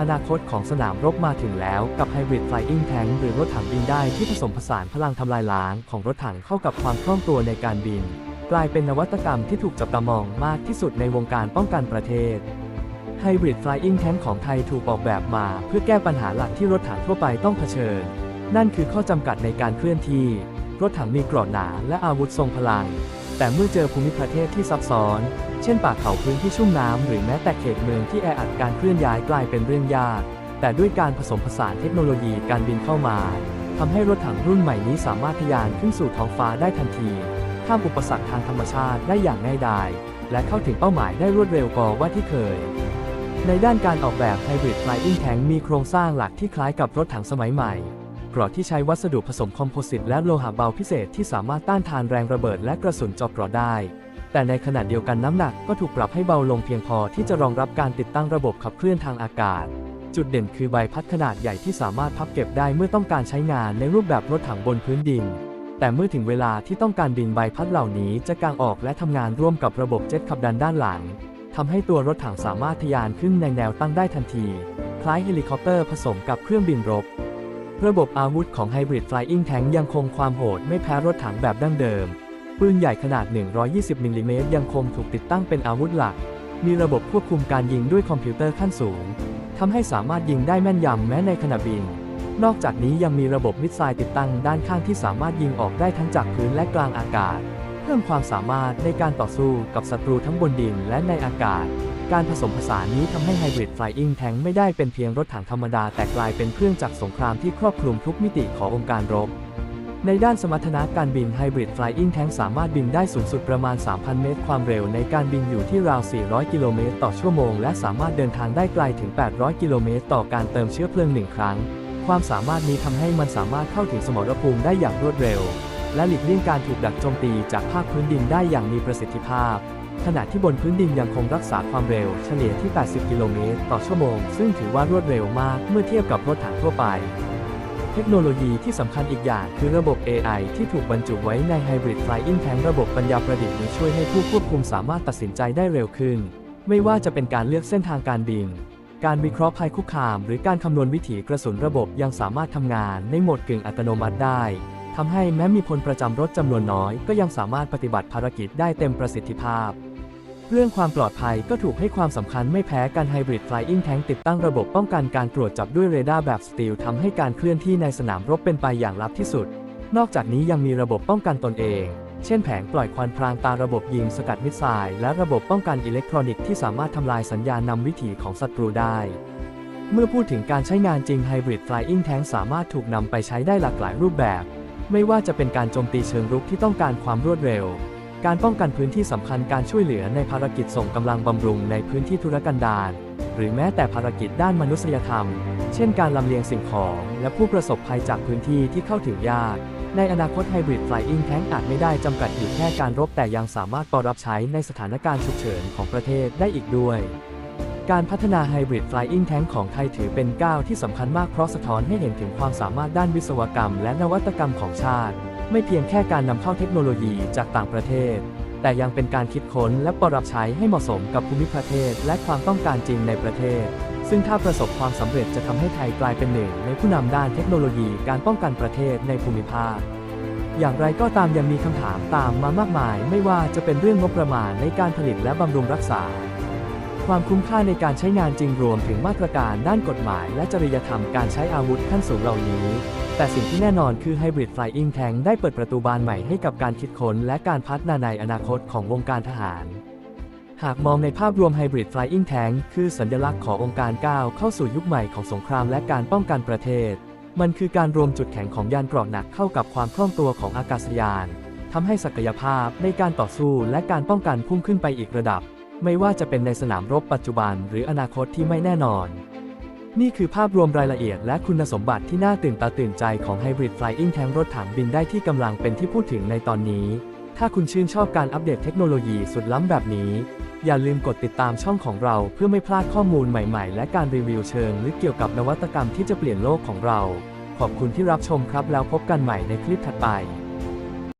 อนาคตของสนามรบมาถึงแล้วกับ Hybrid Flying Tank หรือรถถังบินได้ที่ผสมผสานพลังทำลายล้างของรถถังเข้ากับความคล่องตัวในการบิน กลายเป็นนวัตกรรมที่ถูกจับตามองมากที่สุดในวงการป้องกันประเทศ Hybrid Flying Tank ของไทยถูกออกแบบมาเพื่อแก้ปัญหาหลักที่รถถังทั่วไปต้องเผชิญ นั่นคือข้อจำกัดในการเคลื่อนที่ รถถังมีกรอบหนาและอาวุธทรงพลัง แต่เมื่อเจอภูมิประเทศที่ซับซ้อน เช่นป่าเขาพื้นที่ชุ่มน้ำหรือแม้แต่เขตเมืองที่แออัดการเคลื่อนย้ายกลายเป็นเรื่องยาก แต่ด้วยการผสมผสานเทคโนโลยีการบินเข้ามาทำให้รถถังรุ่นใหม่นี้สามารถทะยานขึ้นสู่ท้องฟ้าได้ทันทีข้ามอุปสรรคทางธรรมชาติได้อย่างง่ายดายและเข้าถึงเป้าหมายได้รวดเร็วกว่าว่าที่เคย ในด้านการออกแบบ Hybrid Flying Tank มีโครงสร้างหลักที่คล้ายกับรถถังสมัยใหม่กรอบที่ใช้วัสดุผสมคอมโพสิตและโลหะเบาพิเศษที่สามารถต้านทานแรงระเบิดและกระสุนเจอบกรอได้ แต่ในขณะเดียวกันน้ำหนักก็ถูกปรับให้เบาลงเพียงพอที่จะรองรับการติดตั้งระบบขับเคลื่อนทางอากาศ จุดเด่นคือใบพัดขนาดใหญ่ที่สามารถพับเก็บได้เมื่อต้องการใช้งานในรูปแบบรถถังบนพื้นดิน แต่เมื่อถึงเวลาที่ต้องการบินใบพัดเหล่านี้จะกางออกและทำงานร่วมกับระบบเจ็ตขับดันด้านหลังทำให้ตัวรถถังสามารถทะยานขึ้นในแนวตั้งได้ทันที คล้ายเฮลิคอปเตอร์ผสมกับเครื่องบินรบ ระบบอาวุธของ Hybrid Flying Tank ยังคงความโหดไม่แพ้รถถังแบบดั้งเดิม ปืนใหญ่ขนาด 120มิลลิเมตรยังคงถูกติดตั้งเป็นอาวุธหลัก มีระบบควบคุมการยิงด้วยคอมพิวเตอร์ขั้นสูง ทำให้สามารถยิงได้แม่นยำแม้ในขณะบิน นอกจากนี้ยังมีระบบมิสไซล์ติดตั้งด้านข้างที่สามารถยิงออกได้ทั้งจากพื้นและกลางอากาศ เพิ่มความสามารถในการต่อสู้กับศัตรูทั้งบนดินและในอากาศ การผสมผสานนี้ทำให้ Hybrid Flying Tank ไม่ได้เป็นเพียงรถถังธรรมดาแต่กลายเป็นเครื่องจักรสงครามที่ครอบคลุมทุกมิติขององค์การรบ ในด้านสมรรถนะการบิน Hybrid Flying Tank สามารถบินได้สูงสุดประมาณ 3,000 เมตร ความเร็วในการบินอยู่ที่ราว 400 กิโลเมตรต่อชั่วโมง และสามารถเดินทางได้ไกลถึง 800 กิโลเมตรต่อการเติมเชื้อเพลิงหนึ่งครั้ง ความสามารถนี้ทำให้มันสามารถเข้าถึงสมรภูมิได้อย่างรวดเร็ว และหลีกเลี่ยงการถูกดักโจมตีจากภาคพื้นดินได้อย่างมีประสิทธิภาพ ขณะที่บนพื้นดินยังคงรักษาความเร็วเฉลี่ยที่ 80 กิโลเมตรต่อชั่วโมง ซึ่งถือว่ารวดเร็วมากเมื่อเทียบกับรถถังทั่วไป เทคโนโลยีที่สำคัญอีกอย่างคือระบบ AI ที่ถูกบรรจุไว้ใน Hybrid Flying Tank ระบบปัญญาประดิษฐ์นี้ช่วยให้ผู้ควบคุมสามารถตัดสินใจได้เร็วขึ้น ไม่ว่าจะเป็นการเลือกเส้นทางการบิน การวิเคราะห์ภัยคุกคาม หรือการคำนวณวิถีกระสุนระบบยังสามารถทำงานในโหมดกึ่งอัตโนมัติได้ทำให้แม้มีพลประจำรถจำนวนน้อย ก็ยังสามารถปฏิบัติภารกิจได้เต็มประสิทธิภาพ เรื่องความปลอดภัยก็ถูกให้ความสำคัญไม่แพ้กัน Hybrid Flying Tank ติดตั้งระบบป้องกันการตรวจจับด้วยเรดาร์แบบสตีลทำให้การเคลื่อนที่ในสนามรบเป็นไปอย่างลับที่สุด นอกจากนี้ยังมีระบบป้องกันตนเอง เช่นแผงปล่อยควันพรางตาระบบยิงสกัดมิสไซล์และระบบป้องกันอิเล็กทรอนิกส์ที่สามารถทำลายสัญญาณนำวิถีของศัตรูได้ เมื่อพูดถึงการใช้งานจริง Hybrid Flying Tank สามารถถูกนำไปใช้ได้หลากหลายรูปแบบ ไม่ว่าจะเป็นการโจมตีเชิงรุกที่ต้องการความรวดเร็ว การป้องกันพื้นที่สำคัญการช่วยเหลือในภารกิจส่งกำลังบำรุงในพื้นที่ธุรกันดารหรือแม้แต่ภารกิจด้านมนุษยธรรม เช่นการลำเลียงสิ่งของ และผู้ประสบภัยจากพื้นที่ที่เข้าถึงยาก ในอนาคต Hybrid Flying Tank อาจไม่ได้จำกัดอยู่แค่การรบแต่ยังสามารถปรับใช้ในสถานการณ์ฉุกเฉินของประเทศได้อีกด้วย การพัฒนา Hybrid Flying Tank ของไทยถือเป็นก้าวที่สำคัญมากเพราะสะท้อนให้เห็นถึงความสามารถด้านวิศวกรรม และนวัตกรรมของชาติ ไม่เพียงแค่การนำเข้าเทคโนโลยีจากต่างประเทศ แต่ยังเป็นการคิดค้นและปรับใช้ให้เหมาะสมกับภูมิประเทศและความต้องการจริงในประเทศ ซึ่งถ้าประสบความสำเร็จจะทำให้ไทยกลายเป็นหนึ่งในผู้นำด้านเทคโนโลยีการป้องกันประเทศในภูมิภาคอย่างไรก็ตามยังมีคำถามตามมามากมาย ไม่ว่าจะเป็นเรื่องงบประมาณในการผลิตและบำรุงรักษา ความคุ้มค่าในการใช้งานจริงรวมถึงมาตรการด้านกฎหมายและจริยธรรมการใช้อาวุธขั้นสูงเหล่านี้ แต่สิ่งที่แน่นอนคือ Hybrid Flying Tank ได้เปิดประตูบานใหม่ให้กับการคิดค้นและการพัฒนาในอนาคตของวงการทหาร หากมองในภาพรวม Hybrid Flying Tank คือสัญลักษณ์ขององค์การก้าวเข้าสู่ยุคใหม่ของสงครามและการป้องกันประเทศ มันคือการรวมจุดแข็งของยานเกราะหนักเข้ากับความคล่องตัวของอากาศยานทำให้ศักยภาพในการต่อสู้และการป้องกันพุ่งขึ้นไปอีกระดับ ไม่ว่าจะเป็นในสนามรบปัจจุบันหรืออนาคตที่ไม่แน่นอน นี่คือภาพรวมรายละเอียดและคุณสมบัติที่น่าตื่นตาตื่นใจของ Hybrid Flying Tank รถถังบินได้ที่กำลังเป็นที่พูดถึงในตอนนี้ ถ้าคุณชื่นชอบการอัปเดตเทคโนโลยีสุดล้ำแบบนี้ อย่าลืมกดติดตามช่องของเราเพื่อไม่พลาดข้อมูลใหม่ๆ และการรีวิวเชิงลึกเกี่ยวกับนวัตกรรมที่จะเปลี่ยนโลกของเรา ขอบคุณที่รับชมครับแล้วพบกันใหม่ในคลิปถัดไป